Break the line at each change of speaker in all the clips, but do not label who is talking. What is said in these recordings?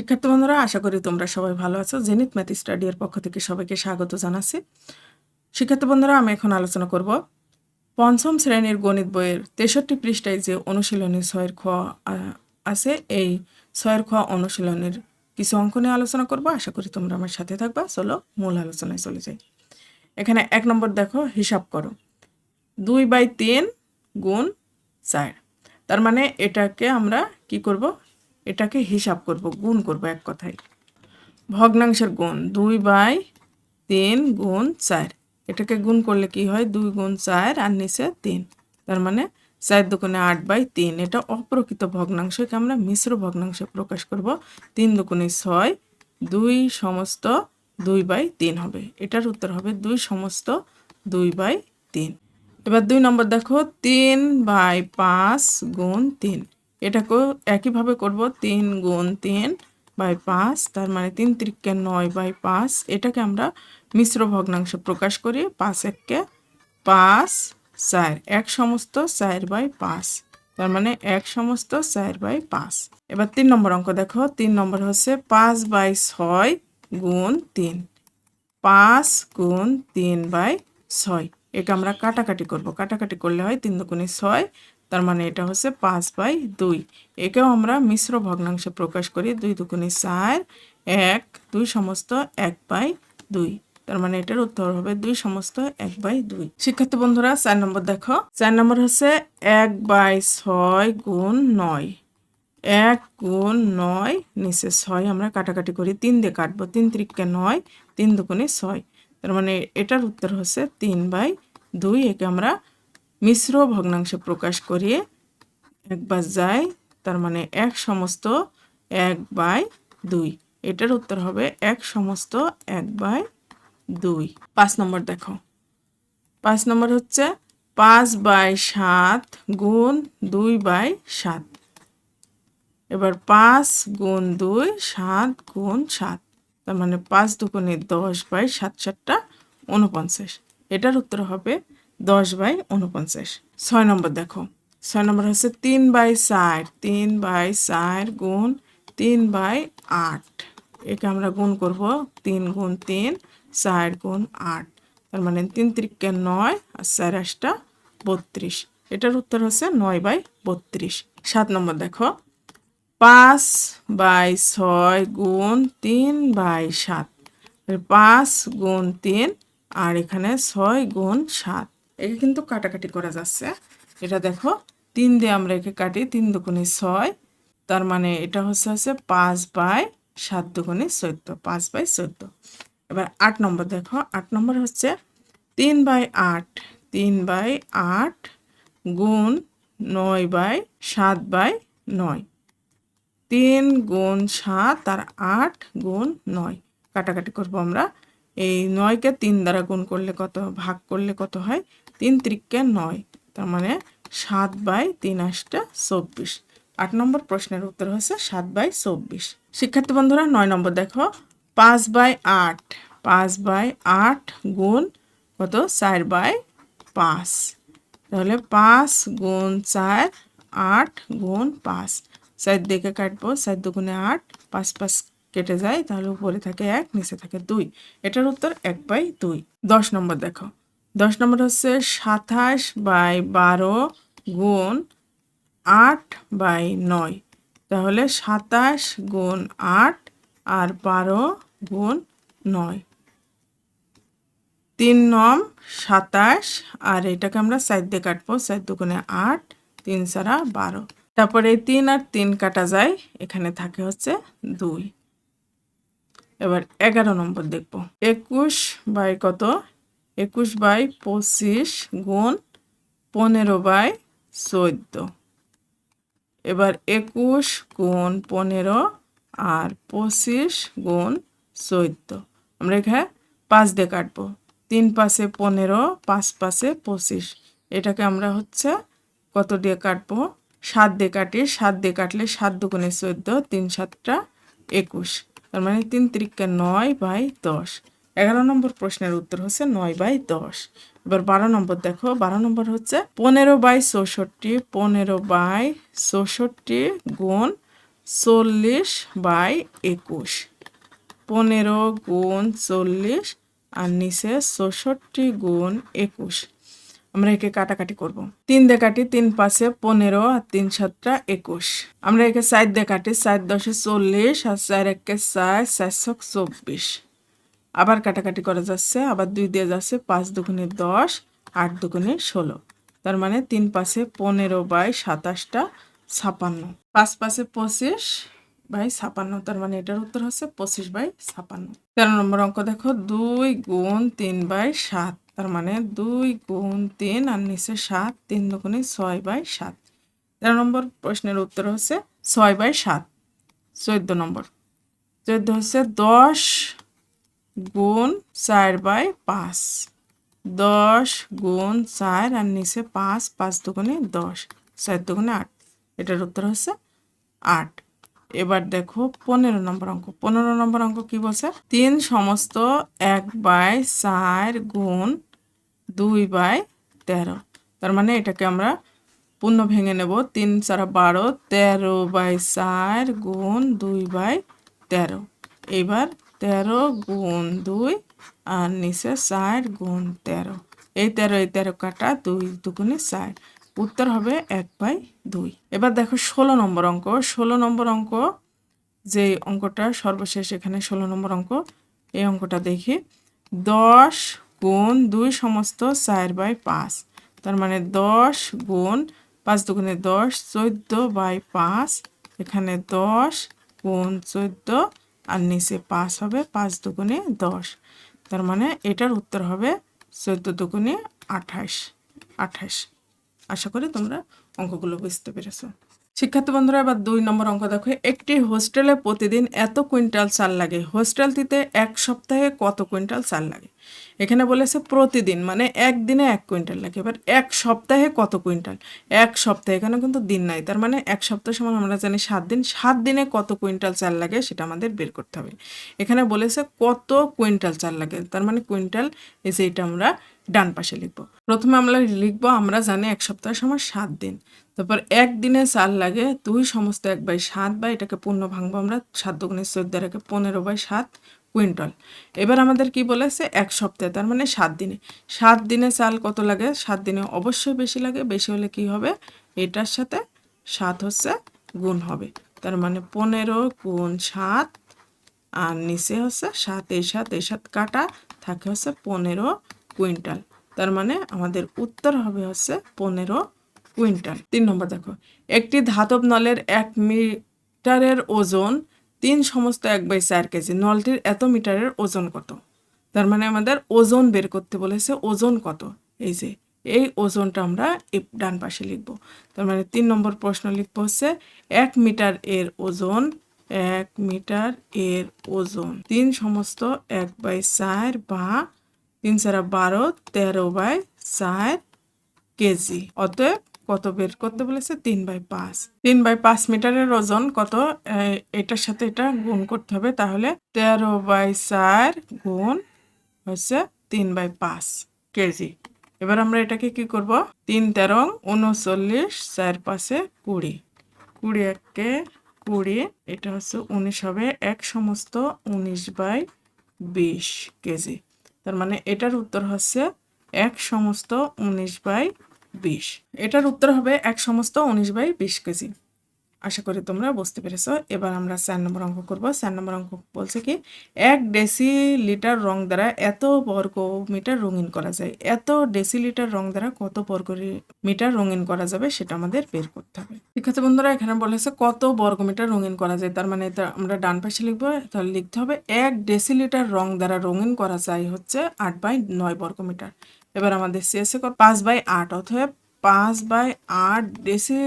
শিক্ষার্থী বন্ধুরা, আশা করি তোমরা সবাই ভালো আছো। জেনিত ম্যাথ স্টাডি এর পক্ষ থেকে সবাইকে স্বাগত জানাচ্ছি। শিক্ষার্থী বন্ধুরা, আমি এখন আলোচনা করব পঞ্চম শ্রেণির গণিত বইয়ের তেষট্টি পৃষ্ঠায় যে অনুশীলনী ছয়ের খ আছে, এই ছয়ের খ অনুশীলনের কিছু অঙ্ক নিয়ে আলোচনা করব। আশা করি তোমরা আমার সাথে থাকবা। চলো মূল আলোচনায় চলে যাই। এখানে এক নম্বর দেখো, হিসাব করো। দুই বাই তিন গুণ চার। তার মানে এটাকে আমরা কি করব? এটাকে হিসাব করব, গুণ করব এক কথায়। ভগ্নাংশের গুণ দুই বাই তিন গুণ চার। এটাকে গুণ করলে কি হয়? দুই গুণ চার আর নিচে তিন। তার মানে চার দুগুণে আট বাই তিন। এটা অপ্রকৃত ভগ্নাংশকে আমরা মিশ্র ভগ্নাংশে প্রকাশ করব। তিন দুগুণে ছয়, দুই সমস্ত দুই বাই তিন হবে। এটার উত্তর হবে দুই সমস্ত দুই বাই তিন। এবার দুই নম্বর দেখো, তিন বাই পাঁচ গুণ তিন। এটাকেও একইভাবে করব তিন গুণ তিন বাই পাঁচ, তার মানে তিন ত্রিককে নয় বাই পাঁচ। এটাকে আমরা মিশ্র ভগ্নাংশে প্রকাশ করি, পাঁচ এককে পাঁচ চার, এক সমস্ত চার বাই পাঁচ, তার মানে এক সমস্ত চার বাই পাঁচ। এবার তিন নম্বর অঙ্ক দেখো, তিন নম্বর হচ্ছে পাঁচ বাই ছয় গুণ তিন, পাঁচ গুণ তিন বাই ছয়। একে আমরা কাটাকাটি করব, কাটাকাটি করলে হয় তিন দুগুণে ছয় তার মানে এটা হচ্ছে পাঁচ বাই দুই। একেও আমরা মিশ্র ভগ্নাংশে প্রকাশ করি দুই দুগুণে চার, এক, দুই সমস্ত এক বাই দুই। তার মানে এটার উত্তর হবে দুই সমস্ত এক বাই দুই। শিক্ষার্থী বন্ধুরা, চার নম্বর দেখো। চার নম্বর হচ্ছে এক বাই ছয় গুণ নয়। এক গুণ নয়, নিচে ছয় আমরা কাটাকাটি করি। তিন দিয়ে কাটবো, তিন ত্রিককে নয়, তিন দুগুণে ছয়। তার মানে এটার উত্তর হচ্ছে তিন বাই দুই। একে আমরা মিশ্র ভগ্নাংশে প্রকাশ করিয়ে একবার যায়, তার মানে এক সমস্ত এক বাই দুই। এটার উত্তর হবে এক সমস্ত এক বাই দুই। পাঁচ নম্বর দেখো। পাঁচ নম্বর হচ্ছে পাঁচ বাই সাত গুণ দুই বাই সাত। এবার পাঁচ গুণ দুই, সাত গুণ সাত। তার মানে পাঁচ দুগুণে দশ বাই সাত সাতটা উনপঞ্চাশ। এটার উত্তর হবে দশ বাই উনপঞ্চাশ ছয় নম্বর দেখো। ছয় নম্বর হচ্ছে তিন বাই চার। তিন বাই চার গুণ তিন বাই আট। একে আমরা গুণ করব তিন গুণ তিন, চার গুণ আট। তার মানে তিন ত্রিককে নয় আর চার আটটা বত্রিশ। এটার উত্তর হচ্ছে নয় বাই বত্রিশ। সাত নম্বর দেখো। পাঁচ বাই ছয় গুণ তিন বাই সাত। পাঁচ গুণ তিন আর এখানে ছয় গুণ সাত। একে কিন্তু কাটাকাটি করা যাচ্ছে। এটা দেখো, তিন দিয়ে আমরা একে কাটি তিন দুগুণে ছয়, তার মানে এটা হচ্ছে হচ্ছে পাঁচ বাই সাত দুগুণে চোদ্দ, পাঁচ বাই চোদ্দ। এবার আট নম্বর দেখো, আট নম্বর হচ্ছে তিন বাই আট, তিন বাই আট গুণ নয় বাই সাত বাই নয়। তিন গুণ সাত আর আট গুণ নয়। কাটাকাটি করব আমরা। এই নয়কে তিন দ্বারা গুণ করলে কত, ভাগ করলে কত হয়? তিন ত্রিককে নয়, তার মানে সাত বাই তিন আটটা চব্বিশ। আট নম্বর প্রশ্নের উত্তর হচ্ছে সাত বাই চব্বিশ। শিক্ষার্থী বন্ধুরা, নয় নম্বর দেখো, পাঁচ বাই আট, পাঁচ বাই আট গুণ কত? চার বাই পাঁচ। তাহলে পাঁচ গুণ চার, আট গুণ পাঁচ। চার দিকে কাটবো, চার দুগুণে আট, পাঁচ পাঁচ কেটে যায়, তাহলে উপরে থাকে এক, নিচে থাকে দুই। এটার উত্তর এক বাই দুই। দশ নম্বর দেখো দশ নম্বর হচ্ছে সাতাশ বাই বারো গুণ আট বাই নয়। তাহলে সাতাশ গুণ আট আর বারো গুণ নয়। তিন নম সাতাশ, আর এটাকে আমরা চার দিয়ে কাটবো চার দুগুণে আট, তিন ছাড়া বারো। তারপরে তিন আর তিন কাটা যায়, এখানে থাকে হচ্ছে দুই। এবার এগারো নম্বর দেখব। একুশ বাই কত? একুশ বাই পঁচিশ গুণ পনেরো বাই চোদ্দ। এবার একুশ গুণ পনেরো আর পঁচিশ গুণ চোদ্দ। আমরা এখানে পাঁচ দিয়ে কাটবো। তিন পাশে পনেরো, পাঁচ পাশে পঁচিশ। এটাকে আমরা হচ্ছে কত দিয়ে কাটবো? সাত দিয়ে কাটি, সাত দিয়ে কাটলে সাত দুগুণে চোদ্দ, তিন সাতটা একুশ। তার মানে তিন তিরিককে নয় বাই দশ। এগারো নম্বর প্রশ্নের উত্তর হচ্ছে নয় বাই দশ। এবার বারো নম্বর দেখো, বারো নম্বর হচ্ছে পনেরো বাই চৌষট্টি, পনেরো বাই চৌষট্টি গুণ চল্লিশ বাই একুশ। পনেরো গুণ চল্লিশ আর নিচে চৌষট্টি গুণ একুশ। আমরা একে কাটাকাটি করব। তিন দিয়ে কাটি, তিন পাশে পনেরো আর তিন সাতটা একুশ। আমরা একে চার দিয়ে কাটি, চার দশে চল্লিশ আর চার একে চার, চারশো চব্বিশ। আবার কাটাকাটি করা যাচ্ছে, আবার দুই দিয়ে যাচ্ছে পাঁচ দুগুণে দশ, আট দুগুণে ষোলো। তার মানে তিন পাশে পনেরো বাই সাতাশটা ছাপান্ন। পাঁচ পাশে পঁচিশ বাই ছাপান্ন, তার মানে এটার উত্তর হচ্ছে পঁচিশ বাই ছাপান্ন। তেরো নম্বর অঙ্ক দেখো, দুই গুণ তিন বাই সাত, তার মানে দুই গুণ তিন আর নিচে সাত, তিন দুগুণে ছয় বাই সাত। তেরো নম্বর প্রশ্নের উত্তর হচ্ছে ছয় বাই সাত, চোদ্দ নম্বর। চোদ্দ হচ্ছে দশ গুণ চার বাই পাঁচ। দশ গুণ চার আর নিচে পাঁচ পাঁচ দুগুণে দশ, চার দুগুণে আট। এটার উত্তর হচ্ছে আট। এবার দেখো পনেরো নম্বর অঙ্ক। পনেরো নম্বর অঙ্ক কি বলছে? তিন সমস্ত এক বাই চার গুণ দুই বাই তেরো। তার মানে এটাকে আমরা পূর্ণ ভেঙে নেব। তিন চারা বারো, তেরো বাই চার গুণ দুই বাই তেরো। এবার তেরো গুণ দুই, আর নিচে চার গুণ তেরো। এই তেরো এই তেরো কাটা দুই দুগুণে চার উত্তর হবে এক বাই দুই। এবার দেখো ষোলো নম্বর অঙ্ক। ষোলো নম্বর অঙ্ক যে অঙ্কটা সর্বশেষ এখানে ষোলো নম্বর অঙ্ক, এই অঙ্কটা দেখি। দশ গুণ দুই সমস্ত চার বাই পাঁচ। তার মানে দশ গুণ পাঁচ দুগুণে দশ, চোদ্দ বাই পাঁচ। এখানে দশ গুণ চোদ্দ আর নিচে পাঁচ হবে, পাঁচ দুগুণে দশ। তার মানে এটার উত্তর হবে চোদ্দ দুগুণে আঠাশ আঠাশ। আশা করি তোমরা অঙ্কগুলো বুঝতে পেরেছ। শিক্ষার্থী বন্ধুরা, এবার দুই নম্বর অঙ্ক দেখো। একটি হোস্টেলে প্রতিদিন এত কুইন্টাল চাল লাগে? হোস্টেলটিতে এক সপ্তাহে কত কুইন্টাল চাল লাগে? এখানে বলেছে প্রতিদিন মানে একদিনে এক কুইন্টাল লাগে এবার এক সপ্তাহে কত কুইন্টাল? এক সপ্তাহে, এখানে কিন্তু দিন নাই। তার মানে এক সপ্তাহ সময় আমরা জানি সাত দিন। সাত দিনে কত কুইন্টাল চাল লাগে সেটা আমাদের বের করতে হবে। এখানে বলেছে কত কুইন্টাল চাল লাগে? তার মানে কুইন্টাল এই যে এটা আমরা ডান পাশে লিখব। প্রথমে আমরা লিখব, আমরা জানি এক সপ্তাহের সময় সাত দিন। তারপর একদিনে চাল লাগে দুই সমস্ত এক বাই সাত বা এটাকে পূর্ণ ভাঙবো আমরা সাত দুগুণে চোদ্দ রেখে পনেরো বাই সাত কুইন্টল। এবার আমাদের কি বলেছে? এক সপ্তাহে, তার মানে সাত দিনে। সাত দিনে চাল কত লাগে? সাত দিনে অবশ্যই বেশি লাগে। বেশি হলে কি হবে? এটার সাথে সাত হচ্ছে গুণ হবে। তার মানে পনেরো গুণ সাত, আর নিচে হচ্ছে সাত, এই সাত এই সাত কাটা, থাকে হচ্ছে পনেরো কুইন্টাল। তার মানে আমাদের উত্তর হবে হচ্ছে পনেরো কুইন্টাল। তিন নম্বর দেখো, একটি ধাতব নলের এক মিটারের ওজন তিন সমস্ত এক বাই চার কেজি। নলটির এত মিটারের ওজন কত? তার মানে আমাদের ওজন বের করতে বলেছে ওজন কত? এই যে, এই ওজনটা আমরা ডান পাশে লিখব। তার মানে তিন নম্বর প্রশ্ন লিখব হচ্ছে, এক মিটার এর ওজন, এক মিটার এর ওজন তিন সমস্ত এক বাই চার বা তিন চারা বারো, তেরো বাই চার কেজি। অতএব কত বের করতে বলেছে? তিন বাই পাঁচ। তিন বাই পাঁচ মিটারের ওজন কত? এটার সাথে এটা গুণ করতে হবে। তাহলে তেরো বাই চার গুণ হচ্ছে তিন বাই পাঁচ কেজি। এবার আমরা এটাকে কি করব? তিন তেরো, উনচল্লিশ, চার পাঁচে কুড়ি। কুড়ি একে কুড়ি, এটা হচ্ছে উনিশ হবে। এক সমস্ত উনিশ বাই বিশ কেজি। তার মানে এটার উত্তর হচ্ছে এক সমস্ত উনিশ বাই বিশ। এটার উত্তর হবে এক সমস্ত উনিশ বাই বিশ কেজি। আশা করি তোমরা বুঝতে পেরেছ। এবার আমরা চার নম্বর অঙ্ক করব। চার নম্বর অঙ্ক বলছে কি, এক ডেসি লিটার রং দ্বারা এত বর্গ মিটার রঙিন করা যায়। এত ডেসি লিটার রং দ্বারা কত বর্গ মিটার রঙিন করা যাবে সেটা আমাদের বের করতে হবে। শিক্ষার্থী বন্ধুরা, এখানে বলেছে কত বর্গ মিটার রঙিন করা যায়। তার মানে এটা আমরা ডান পাশে লিখব, তাহলে লিখতে হবে এক ডেসি লিটার রং দ্বারা রঙিন করা যায় হচ্ছে আট বাই নয় বর্গ মিটার এবার আমাদের কত পাঁচ বাই আট অথবা পাঁচ বাই আট ডেসি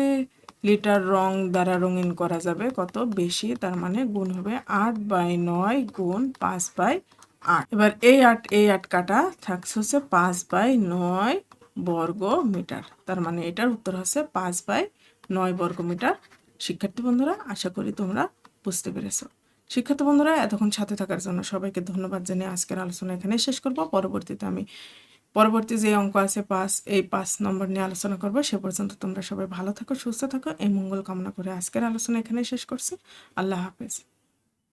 লিটার রং দ্বারা রঙিন করা যাবে। কত? বেশি, তার মানে গুণ হবে আট বাই নয় গুণ পাঁচ বাই আট। এবার এই আট এই আট কাটা থাকছে হচ্ছে পাঁচ বাই নয় বর্গ মিটার। তার মানে এটার উত্তর হচ্ছে পাঁচ বাই নয় বর্গ মিটার। শিক্ষার্থী বন্ধুরা, আশা করি তোমরা বুঝতে পেরেছ। শিক্ষার্থী বন্ধুরা, এতক্ষণ সাথে থাকার জন্য সবাইকে ধন্যবাদ জানিয়ে আজকের আলোচনা এখানে শেষ করব। পরবর্তীতে আমি পরবর্তী যে অঙ্ক আছে পাঁচ, এই পাঁচ নম্বর নিয়ে আলোচনা করব, সে পর্যন্ত তোমরা সবাই ভালো থাকো, সুস্থ থাকো, এই মঙ্গল কামনা করে আজকের আলোচনা এখানে শেষ করছি। আল্লাহ হাফেজ।